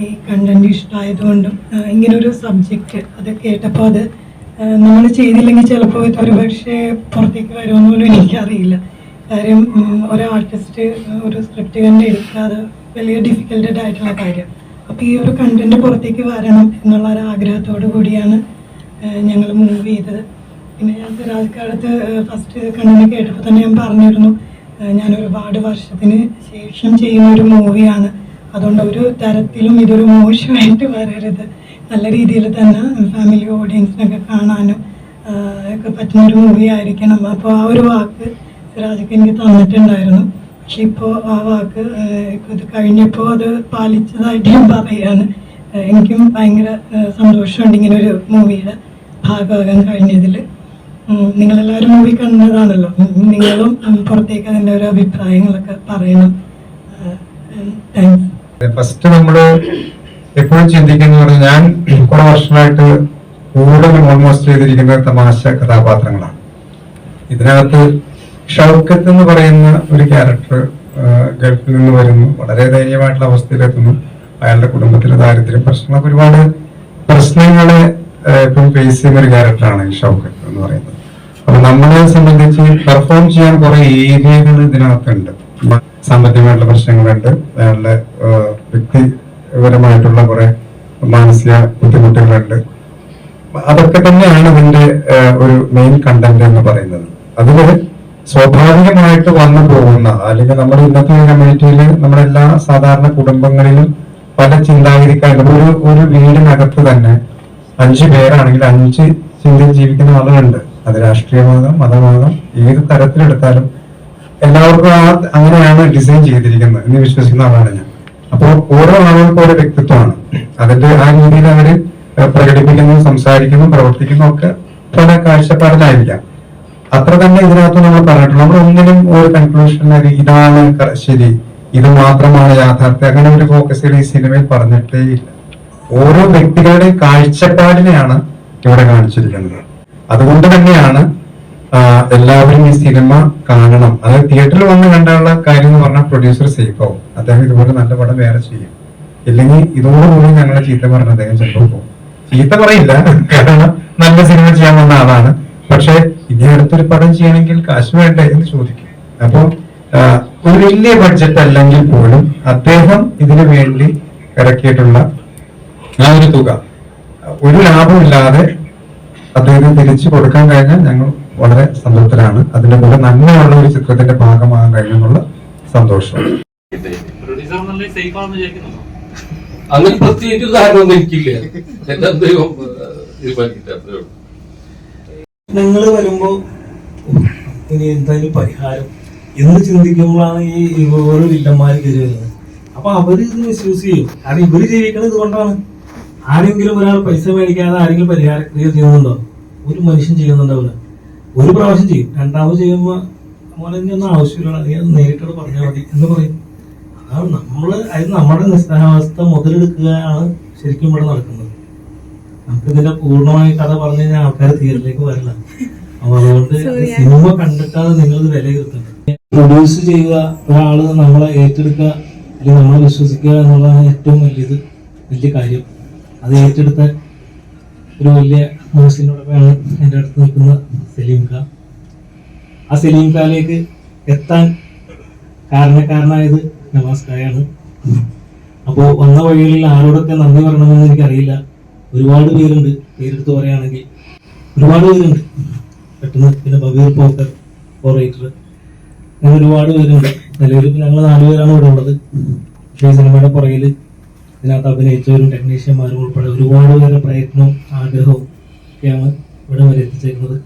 ഈ കണ്ടന്റ് ഇഷ്ടമായതുകൊണ്ടും ഇങ്ങനൊരു സബ്ജക്റ്റ് അത് കേട്ടപ്പോൾ അത് നമ്മൾ ചെയ്തില്ലെങ്കിൽ ചിലപ്പോൾ ഇത് ഒരു പക്ഷേ പുറത്തേക്ക് വരുമെന്ന് പോലും എനിക്കറിയില്ല. കാര്യം ഒരു ആർട്ടിസ്റ്റ് ഒരു സ്ക്രിപ്റ്റ് കണ്ട് എടുക്കാതെ വലിയ ഡിഫിക്കൽട്ടഡ് ആയിട്ടുള്ള കാര്യം. അപ്പോൾ ഈ ഒരു കണ്ടന്റ് പുറത്തേക്ക് വരണം എന്നുള്ള ഒരു ആഗ്രഹത്തോടു കൂടിയാണ് ഞങ്ങൾ മൂവ് ചെയ്തത്. പിന്നെ ഞാൻ സിറാജ്കാലത്ത് ഫസ്റ്റ് കണ്ടന്റ് കേട്ടപ്പോൾ തന്നെ ഞാൻ പറഞ്ഞിരുന്നു ഞാൻ ഒരുപാട് വർഷത്തിന് ശേഷം ചെയ്യുന്ന ഒരു മൂവിയാണ് അതുകൊണ്ട് ഒരു തരത്തിലും ഇതൊരു മോശമായിട്ട് വരരുത് നല്ല രീതിയിൽ തന്നെ ഫാമിലി ഓഡിയൻസിനൊക്കെ കാണാനും ഒക്കെ പറ്റുന്ന ഒരു മൂവി ആയിരിക്കണം. അപ്പോൾ ആ ഒരു വാക്ക് സിറാജക്ക് എനിക്ക് തന്നിട്ടുണ്ടായിരുന്നു. പക്ഷെ ഇപ്പോൾ ആ വാക്ക് ഇത് കഴിഞ്ഞപ്പോൾ അത് പാലിച്ചതായിട്ട് ഞാൻ പറയുകയാണ് എനിക്കും ഭയങ്കര സന്തോഷമുണ്ട് ഇങ്ങനെ ഒരു മൂവിയുടെ ഭാഗമാകാൻ കഴിഞ്ഞതിൽ നിങ്ങളെല്ലാവരും മൂവി കണ്ടതാണല്ലോ. നിങ്ങളും പുറത്തേക്ക് അതിന്റെ ഒരു അഭിപ്രായങ്ങളൊക്കെ പറയണം. ഫസ്റ്റ് നമ്മൾ എപ്പോഴും ചിന്തിക്കുന്ന പറഞ്ഞാൽ ഞാൻ കുറെ വർഷമായിട്ട് കൂടുതലും ഓൾമോസ്റ്റ് ചെയ്തിരിക്കുന്നത് തമാശ കഥാപാത്രങ്ങളാണ്. ഇതിനകത്ത് ഷൗക്കത്ത് എന്ന് പറയുന്ന ഒരു ക്യാരക്ടർ ഗൾഫിൽ നിന്ന് വരുന്നു. വളരെ ദയനീയമായിട്ടുള്ള അവസ്ഥയിലെത്തുന്നു അയാളുടെ കുടുംബത്തിലെ ദാരിദ്ര്യ പ്രശ്നങ്ങളൊക്കെ ഒരുപാട് പ്രശ്നങ്ങളെ ഇപ്പം ഫേസ് ചെയ്യുന്ന ഒരു ക്യാരക്ടറാണ് ഈ ഷൗക്കത്ത് എന്ന് പറയുന്നത്. അപ്പൊ നമ്മളെ സംബന്ധിച്ച് പെർഫോം ചെയ്യാൻ കുറെ ഏരിയകൾ ഇതിനകത്തുണ്ട്. സാമ്പത്തികമായിട്ടുള്ള പ്രശ്നങ്ങളുണ്ട്. അയാളുടെ വ്യക്തിപരമായിട്ടുള്ള കുറെ മാനസിക ബുദ്ധിമുട്ടുകളുണ്ട്. അതൊക്കെ തന്നെയാണ് ഇതിന്റെ ഒരു മെയിൻ കണ്ടന്റ് എന്ന് പറയുന്നത്. അതിൽ സ്വാഭാവികമായിട്ട് വന്നു പോകുന്ന അല്ലെങ്കിൽ നമ്മുടെ ഇന്നത്തെ കമ്മ്യൂണിറ്റിയിൽ നമ്മുടെ എല്ലാ സാധാരണ കുടുംബങ്ങളിലും പല ചിന്താഗതിക്കാരും ഒരു ഒരു വീടിനകത്ത് തന്നെ അഞ്ച് പേരാണെങ്കിൽ അഞ്ച് ചിന്തയിൽ ജീവിക്കുന്ന ആളുകളുണ്ട്. അത് രാഷ്ട്രീയമാകാം മതമാകാം ഏത് തരത്തിലെടുത്താലും എല്ലാവർക്കും അങ്ങനെയാണ് ഡിസൈൻ ചെയ്തിരിക്കുന്നത് എന്ന് വിശ്വസിക്കുന്ന ആളാണ് ഞാൻ. അപ്പോൾ ഓരോ ആളുകൾക്കും ഓരോ വ്യക്തിത്വമാണ്. അതിന്റെ ആ രീതിയിൽ അവർ പ്രകടിപ്പിക്കുന്നു സംസാരിക്കുന്നു പ്രവർത്തിക്കുന്നു ഒക്കെ പല കാഴ്ചപ്പാടിലായിരിക്കാം. അത്ര തന്നെ ഇതിനകത്ത് നമ്മൾ പറഞ്ഞിട്ടുള്ളൂ നമ്മൾ ഒന്നിനും ഒരു കൺക്ലൂഷൻ ഇതാണ് ശരി. ഇത് മാത്രമാണ് യാഥാർത്ഥ്യം. അങ്ങനെ ഒരു ഫോക്കസ് ഈ സിനിമയിൽ പറഞ്ഞിട്ടേ ഇല്ല. ഓരോ വ്യക്തികളുടെയും കാഴ്ചപ്പാടിനെയാണ് ഇവിടെ കാണിച്ചിരിക്കുന്നത്. അതുകൊണ്ട് തന്നെയാണ് എല്ലാവരും ഈ സിനിമ കാണണം. അതായത് തിയേറ്ററിൽ വന്ന് കണ്ടുള്ള കാര്യം എന്ന് പറഞ്ഞാൽ പ്രൊഡ്യൂസർ സേഫ് ആവും. അദ്ദേഹം ഇതുപോലെ നല്ല പടം വേറെ ചെയ്യും. ഇല്ലെങ്കിൽ ഇതോടുകൂടി ഞങ്ങളെ ചീത്ത പറഞ്ഞ അദ്ദേഹം ചിലപ്പോൾ പോകും. ചീത്ത പറയില്ല. കാരണം നല്ല സിനിമ ചെയ്യാൻ വന്ന ആളാണ്. പക്ഷെ ഇനി അടുത്തൊരു പടം ചെയ്യണമെങ്കിൽ കാശ് വേണ്ട എന്ന് ചോദിക്കും. അപ്പോൾ ഒരു വലിയ ബഡ്ജറ്റ് അല്ലെങ്കിൽ പോലും അദ്ദേഹം ഇതിനു വേണ്ടി ഇറക്കിയിട്ടുള്ള ആ ഒരു തുക. ഒരു ലാഭമില്ലാതെ അദ്ദേഹത്തിന് തിരിച്ചു കൊടുക്കാൻ കഴിഞ്ഞാൽ ഞങ്ങൾ വളരെ സംതൃപ്തരാണ് അതിന്റെ കൂടെ നന്മയുള്ള ഒരു ചിത്രത്തിന്റെ ഭാഗമാകാൻ കഴിഞ്ഞെന്നുള്ള സന്തോഷം. അങ്ങനെ പ്രത്യേകിച്ച് ഒന്നും എനിക്കില്ല നിങ്ങൾ വരുമ്പോ ഇനി എന്തായാലും പരിഹാരം എന്ന് ചിന്തിക്കുമ്പോഴാണ് ഈ ഓരോ വില്ലന്മാർ കയറി അപ്പൊ അവർ ഇത് മിസ്യൂസ് ചെയ്യും കാരണം ഇവർ ജീവിക്കുന്നത് ഇതുകൊണ്ടാണ് ആരെങ്കിലും ഒരാൾ പൈസ മേടിക്കാതെ ആരെങ്കിലും പരിഹാര ക്രിയ ചെയ്യുന്നുണ്ടോ? ഒരു മനുഷ്യൻ ചെയ്യുന്നുണ്ടാവില്ല. ഒരു പ്രാവശ്യം ചെയ്യും. രണ്ടാമത് ചെയ്യുമ്പോൾ മോനെ ഇനി ഒന്നും ആവശ്യമില്ല നീ അത് നേരിട്ടോട് പറഞ്ഞാൽ മതി എന്ന് പറയും. അതാണ് നമ്മൾ അത് നമ്മുടെ നിസ്സഹാവസ്ഥ മുതലെടുക്കുകയാണ് ശരിക്കും ഇവിടെ നടക്കുന്നത്. നമുക്ക് ഇതിന്റെ പൂർണമായ കഥ പറഞ്ഞു കഴിഞ്ഞാൽ ആൾക്കാർ തിയേറ്ററിലേക്ക് വരില്ല. അപ്പൊ അതുകൊണ്ട് സിനിമ കണ്ടിട്ടാണ് നിങ്ങൾ ഇത് വിലയിരുത്തുന്നത് പ്രൊഡ്യൂസ് ചെയ്യുക ഒരാൾ നമ്മളെ ഏറ്റെടുക്കുക അല്ലെങ്കിൽ നമ്മളെ വിശ്വസിക്കുക എന്നുള്ളതാണ് ഏറ്റവും വലിയത് വലിയ കാര്യം. അത് ഏറ്റെടുത്ത ഒരു വലിയ മനസ്സിനോടൊപ്പമാണ് എന്റെ അടുത്ത് നിൽക്കുന്ന സലീം ഖാ. ആ സലീം ഖാലേക്ക് എത്താൻ കാരണക്കാരനായത് നവാസ് ഖായാണ്. അപ്പോൾ വന്ന വഴികളിൽ ആരോടൊക്കെ നന്ദി പറയണമെന്ന് എനിക്കറിയില്ല. ഒരുപാട് പേരുണ്ട്. പേരെടുത്ത് പറയുകയാണെങ്കിൽ ഒരുപാട് പേരുണ്ട്. പെട്ടെന്ന് പിന്നെ ബബീർ പോക്കർ ഓറേറ്റർ അങ്ങനെ ഒരുപാട് പേരുണ്ട്. നിലവിൽ ഞങ്ങൾ നാലുപേരാണ് ഇവിടെ ഉള്ളത്. പക്ഷേ ഈ സിനിമയുടെ പുറകിൽ ഇതിനകത്ത് അഭിനയിച്ചവരും ടെക്നീഷ്യന്മാരും ഉൾപ്പെടെ ഒരുപാട് പേരുടെ പ്രയത്നവും ആഗ്രഹവും ഒക്കെയാണ് ഇവിടെ വരെ എത്തിച്ചേക്കുന്നത്